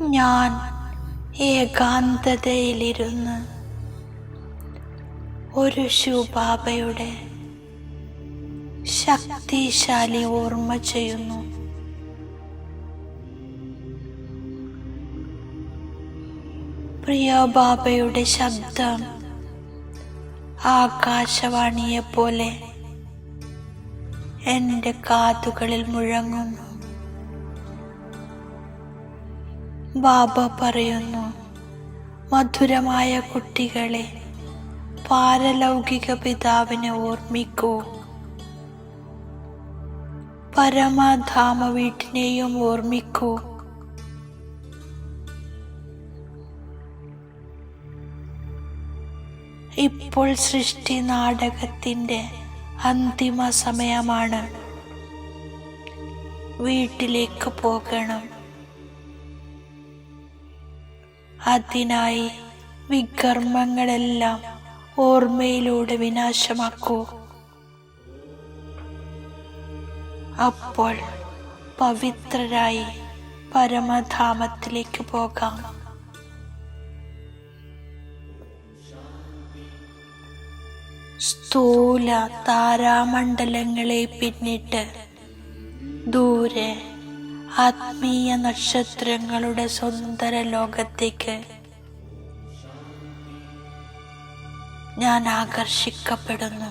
ഞാൻ ഏകാന്തതയിലിരുന്ന് ഒരു ശുബാബയുടെ ശക്തിശാലി ഓർമ്മ ചെയ്യുന്നു. പ്രിയ ബാബയുടെ ശബ്ദം ആകാശവാണിയെ പോലെ എന്റെ കാതുകളിൽ മുഴങ്ങുന്നു. ബാബ പറയുന്നു മധുരമായ കുട്ടികളെ പാരലൗകിക പിതാവിനെ ഓർമ്മിക്കൂ. പരമധാമ വീട്ടിനെയും ഓർമ്മിക്കൂ. ഇപ്പോൾ സൃഷ്ടി നാടകത്തിന്റെ അന്തിമ സമയമാണ്. വീട്ടിലേക്ക് പോകണം. അതിനായി വികർമ്മങ്ങളെല്ലാം ഓർമ്മയിലൂടെ വിനാശമാക്കൂ. അപ്പോൾ പവിത്രരായി പരമധാമത്തിലേക്ക് പോകാം. സ്ഥൂല താരാമണ്ഡലങ്ങളെ പിന്നിട്ട് ദൂരെ ആത്മീയ നക്ഷത്രങ്ങളുടെ സുന്ദര ലോകത്തേക്ക് ഞാൻ ആകർഷിക്കപ്പെടുന്നു.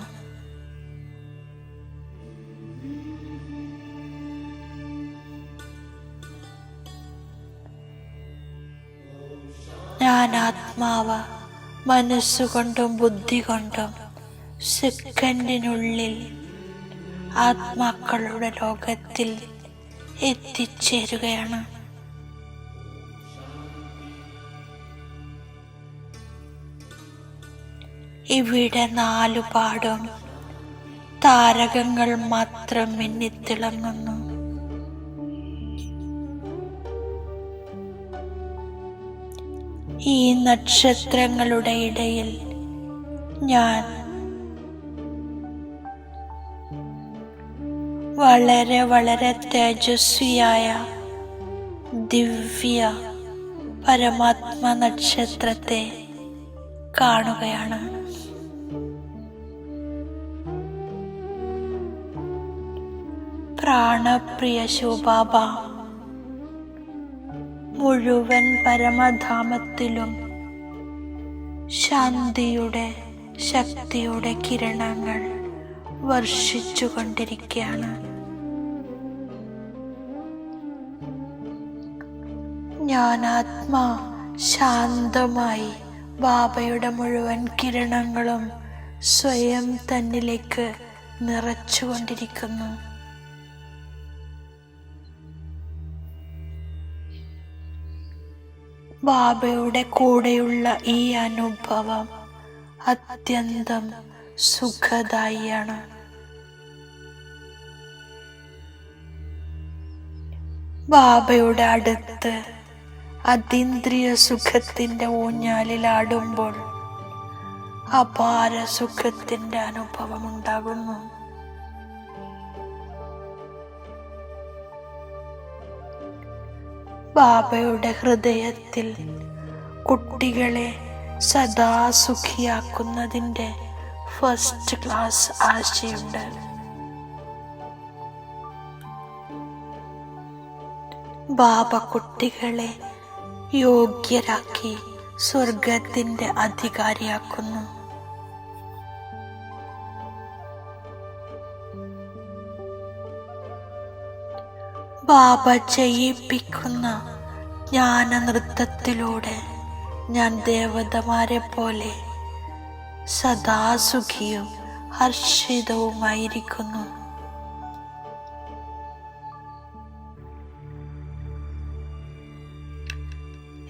ഞാൻ ആത്മാവ് മനസ്സുകൊണ്ടും ബുദ്ധി കൊണ്ടും സെക്കൻഡിനുള്ളിൽ ആത്മാക്കളുടെ ലോകത്തിൽ എത്തിച്ചേരുകയാണ്. ഇവിടെ നാലുപാടും താരകങ്ങൾ മാത്രം മിന്നിത്തിളങ്ങുന്നു ഈ നക്ഷത്രങ്ങളുടെ ഇടയിൽ ഞാൻ വളരെ വളരെ തേജസ്വിയായ ദിവ്യ പരമാത്മ നക്ഷത്രത്തെ കാണുകയാണ്. പ്രാണപ്രിയ ശോഭാബ മുഴുവൻ പരമധാമത്തിലും ശാന്തിയുടെ ശക്തിയുടെ കിരണങ്ങൾ വർഷിച്ചുകൊണ്ടിരിക്കുകയാണ്. ആത്മാ ശാന്തമായി ബാബയുടെ മുഴുവൻ കിരണങ്ങളും സ്വയം തന്നിലേക്ക് നിറച്ചുകൊണ്ടിരിക്കുന്നു. ബാബയുടെ കൂടെയുള്ള ഈ അനുഭവം അത്യന്തം സുഖദായിയാണ്. ബാബയുടെ അടുത്ത് അതീന്ദ്രിയ സുഖത്തിന്റെ ഊഞ്ഞാലിലാടുമ്പോൾ അപാര സുഖത്തിന്റെ അനുഭവം ഉണ്ടാകുന്നു ബാബയുടെ ഹൃദയത്തിൽ കുട്ടികളെ സദാ സുഖിയാക്കുന്നതിന്റെ ഫസ്റ്റ് ക്ലാസ് ആശയുണ്ട്. ബാബ കുട്ടികളെ യോഗ്യരാക്കി സ്വർഗത്തിന്റെ അധികാരിയാക്കുന്നു. ബാബ ചെയ്യിപ്പിക്കുന്ന ജ്ഞാന നൃത്തത്തിലൂടെ ഞാൻ ദേവതമാരെ പോലെ സദാസുഖിയും ഹർഷിതവുമായിരിക്കുന്നു.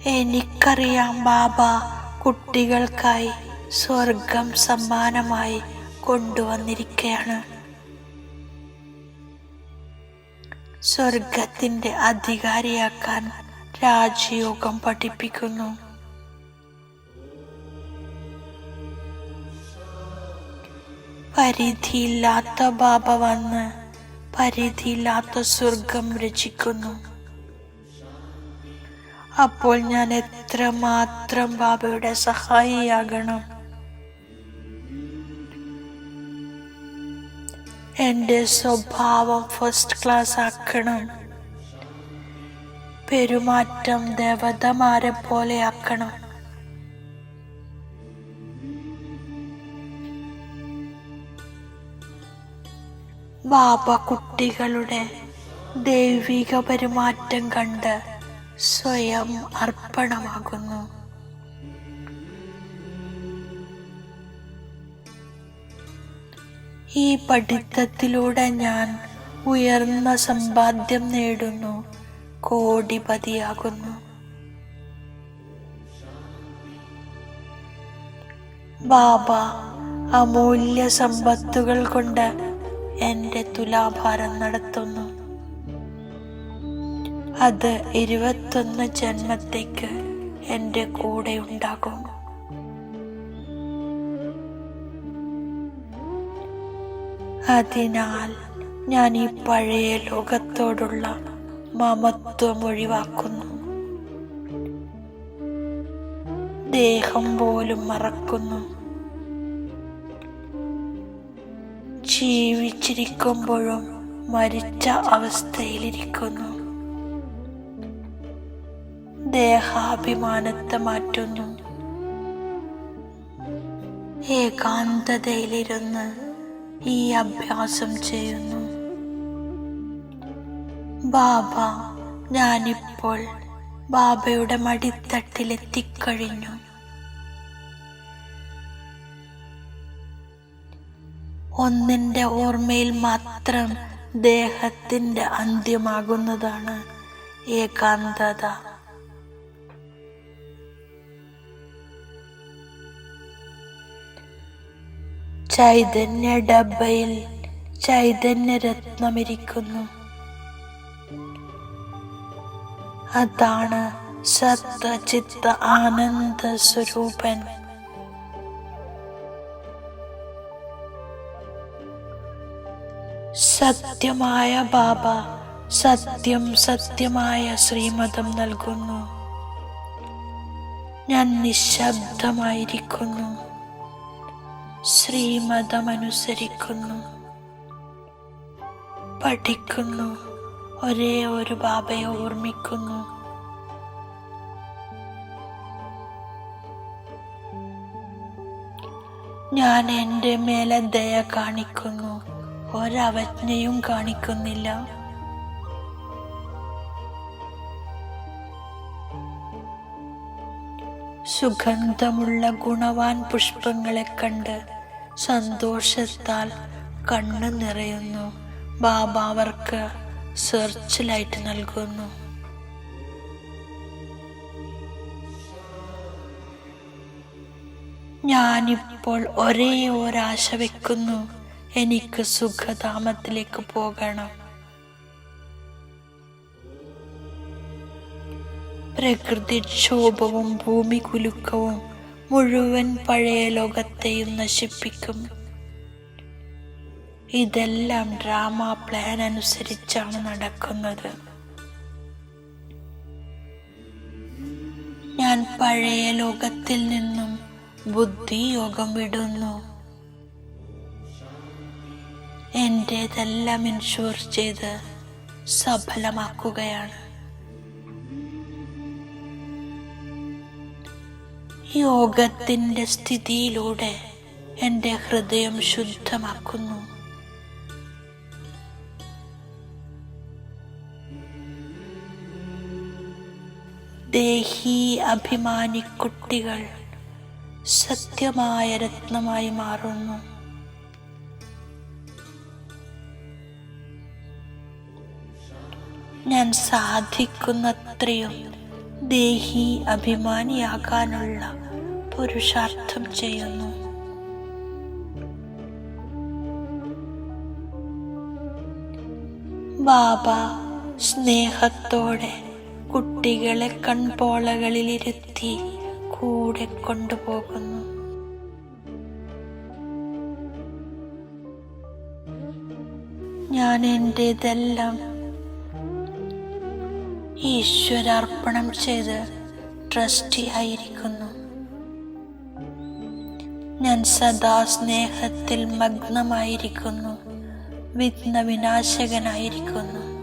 എനിക്കറിയാം ബാബ കുട്ടികൾക്കായി സ്വർഗം സമ്മാനമായി കൊണ്ടുവന്നിരിക്കുകയാണ് സ്വർഗത്തിന്റെ അധികാരിയാക്കാൻ രാജയോഗം പഠിപ്പിക്കുന്നു. പരിധിയില്ലാത്ത ബാബ വന്ന് പരിധിയില്ലാത്ത സ്വർഗം രചിക്കുന്നു. അപ്പോൾ ഞാൻ എത്ര മാത്രം ബാബയുടെ സഹായിയാകണം? എന്റെ സ്വഭാവം ഫസ്റ്റ് ക്ലാസ് ആക്കണം. പെരുമാറ്റം ദേവതമാരെ പോലെ ആക്കണം. ബാബ കുട്ടികളുടെ ദൈവിക പെരുമാറ്റം കണ്ട് സ്വയം അർപ്പണമാകുന്നു. ഈ പഠിത്തത്തിലൂടെ ഞാൻ ഉയർന്ന സമ്പാദ്യം നേടുന്നു കോടിപതിയാകുന്നു. ബാബ അമൂല്യ സമ്പത്തുകൾ കൊണ്ട് എന്റെ തുലാഭാരം നടത്തുന്നു. അത് ഇരുപത്തൊന്ന് ജന്മത്തേക്ക് എന്റെ കൂടെ ഉണ്ടാകും. അതിനാൽ ഞാൻ ഈ പഴയ ലോകത്തോടുള്ള മമത്വം ഒഴിവാക്കുന്നു. ദേഹം പോലും മറക്കുന്നു. ജീവിച്ചിരിക്കുമ്പോഴും മരിച്ച അവസ്ഥയിലിരിക്കുന്നു. ദേഹാഭിമാനത്തെ മാറ്റുന്നു. ഏകാന്തതയിലിരുന്ന് ഈ അഭ്യാസം ചെയ്യുന്നു. ബാബ ഞാനിപ്പോൾ ബാബയുടെ മടിത്തട്ടിലെത്തിക്കഴിഞ്ഞു. ഒന്നിന്റെ ഓർമ്മയിൽ മാത്രം ദേഹത്തിന്റെ അന്ത്യമാകുന്നതാണ് ഏകാന്തത. ചൈതന്യ ഡബ്ബയിൽ ചൈതന്യ രത്നമിരിക്കുന്നു. അതാണ് സത്ത ചിത്ത ആനന്ദ സ്വരൂപൻ. സത്യമായ ബാബ സത്യം സത്യമായ ശ്രീമതം നൽകുന്നു. ഞാൻ നിശബ്ദമായിരിക്കുന്നു. ശ്രീമതം അനുസരിക്കുന്നു പഠിക്കുന്നു. ഒരേ ഒരു ബാബയെ ഓർമ്മിക്കുന്നു. ഞാൻ എന്റെ മേലെ ദയ കാണിക്കുന്നു. ഒരവജ്ഞയും കാണിക്കുന്നില്ല. സുഗന്ധമുള്ള ഗുണവാൻ പുഷ്പങ്ങളെ കണ്ട് സന്തോഷത്താൽ കണ്ണു നിറയുന്നു. ബാബ അവർക്ക് സെർച്ച് ലൈറ്റ് നൽകുന്നു. ഞാനിപ്പോൾ ഒരേ ഒരാശ വെക്കുന്നു. എനിക്ക് സുഖധാമത്തിലേക്ക് പോകണം. പ്രകൃതിക്ഷോഭവും ഭൂമി കുലുക്കവും മുഴുവൻ പഴയ ലോകത്തെയും നശിപ്പിക്കും. ഇതെല്ലാം ഡ്രാമ പ്ലാൻ അനുസരിച്ചാണ് നടക്കുന്നത്. ഞാൻ പഴയ ലോകത്തിൽ നിന്നും ബുദ്ധി യോഗം വിടുന്നു. എന്റേതെല്ലാം ഇൻഷുർ ചെയ്ത് സഫലമാക്കുകയാണ്. യോഗത്തിന്റെ സ്ഥിതിയിലൂടെ എന്റെ ഹൃദയം ശുദ്ധമാക്കുന്നു. ദേഹി അഭിമാനി കുട്ടികൾ സത്യമായ രത്നമായി മാറുന്നു. ഞാൻ സാധിക്കുന്നത്രയും ദേഹി അഭിമാനിയാകാനുള്ള പുരുഷാർത്ഥം ചെയ്യുന്നു. ബാബ സ്നേഹത്തോടെ കുട്ടികളെ കൺപോളകളിലിരുത്തി കൂടെ കൊണ്ടുപോകുന്നു. ഞാൻ എന്റെതെല്ലാം ഈശ്വരാർപ്പണം ചെയ്ത് ട്രസ്റ്റി ആയിരിക്കുന്നു ഞാൻ സദാ സ്നേഹത്തിൽ മഗ്നമായിരിക്കുന്നു. വിഘ്ന വിനാശകനായിരിക്കുന്നു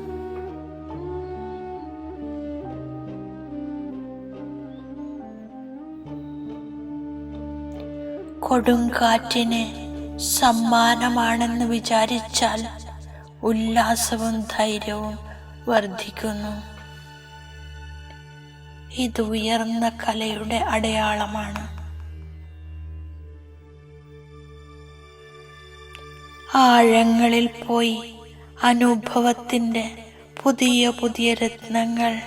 കൊടുങ്കാറ്റിന് സമ്മാനമാണെന്ന് വിചാരിച്ചാൽ ഉല്ലാസവും ധൈര്യവും വർദ്ധിക്കുന്നു. ഇത് ഉയർന്ന കലയുടെ അടയാളമാണ്. ആഴങ്ങളിൽ പോയി അനുഭവത്തിന്റെ പുതിയ പുതിയ രത്നങ്ങൾ.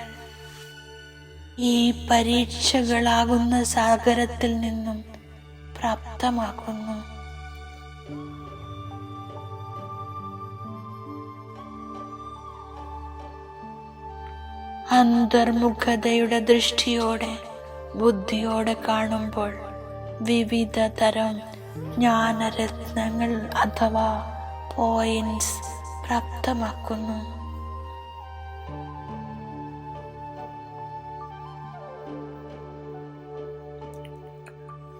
ഈ പരീക്ഷകളാകുന്ന സാഗരത്തിൽ നിന്നും പ്രാപ്തമാക്കുന്നു അന്തർമുഖതയുടെ ദൃഷ്ടിയോടെ ബുദ്ധിയോടെ കാണുമ്പോൾ വിവിധ തരം ജ്ഞാനരത്നങ്ങൾ അഥവാ പോയിന്റ്സ് പ്രാപ്തമാക്കുന്നു.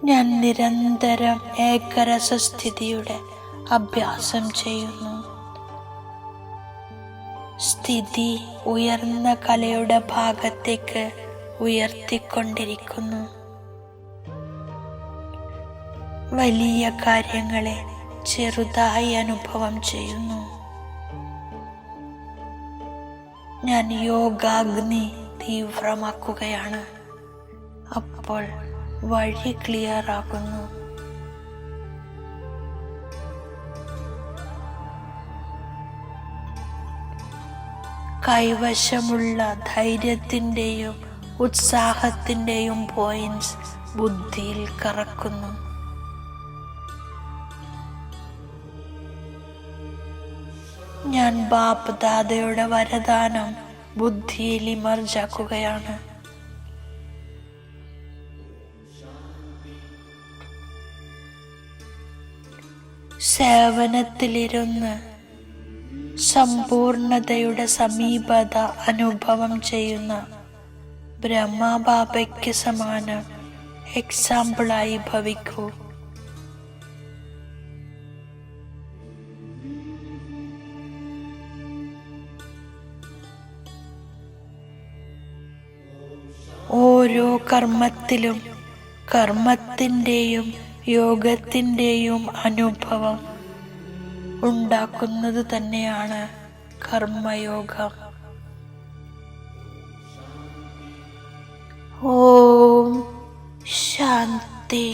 ഞാൻ നിരന്തരം ഏകരസസ്ഥിതിയുടെ അഭ്യാസം ചെയ്യുന്നു. സ്ഥിതി ഉയർന്ന കലയുടെ ഭാഗത്തേക്ക് ഉയർത്തിക്കൊണ്ടിരിക്കുന്നു. വലിയ കാര്യങ്ങളെ ചെറുതായി അനുഭവം ചെയ്യുന്നു. ഞാൻ യോഗാഗ്നി തീവ്രമാക്കുകയാണ്. അപ്പോൾ വഴി ക്ലിയർ ആകുന്നു കൈവശമുള്ള ധൈര്യത്തിന്റെയും ഉത്സാഹത്തിന്റെയും പോയിന്റ്സ് ബുദ്ധിയിൽ കറക്കുന്നു. ഞാൻ ബാപ്പ് ദാദയുടെ വരദാനം ബുദ്ധിയിൽ ഇമർജാക്കുകയാണ്. സേവനത്തിലിരുന്ന് സമ്പൂർണതയുടെ സമീപത അനുഭവം ചെയ്യുന്ന ബ്രഹ്മബാബയ്ക്ക് സമാനം എക്സാമ്പിളായി ഭവിക്കൂ. ഓരോ കർമ്മത്തിലും കർമ്മത്തിന്റെയും യോഗത്തിന്റെയും അനുഭവം ഉണ്ടാക്കുന്നത് തന്നെയാണ് കർമ്മയോഗം. ഓം ശാന്തി.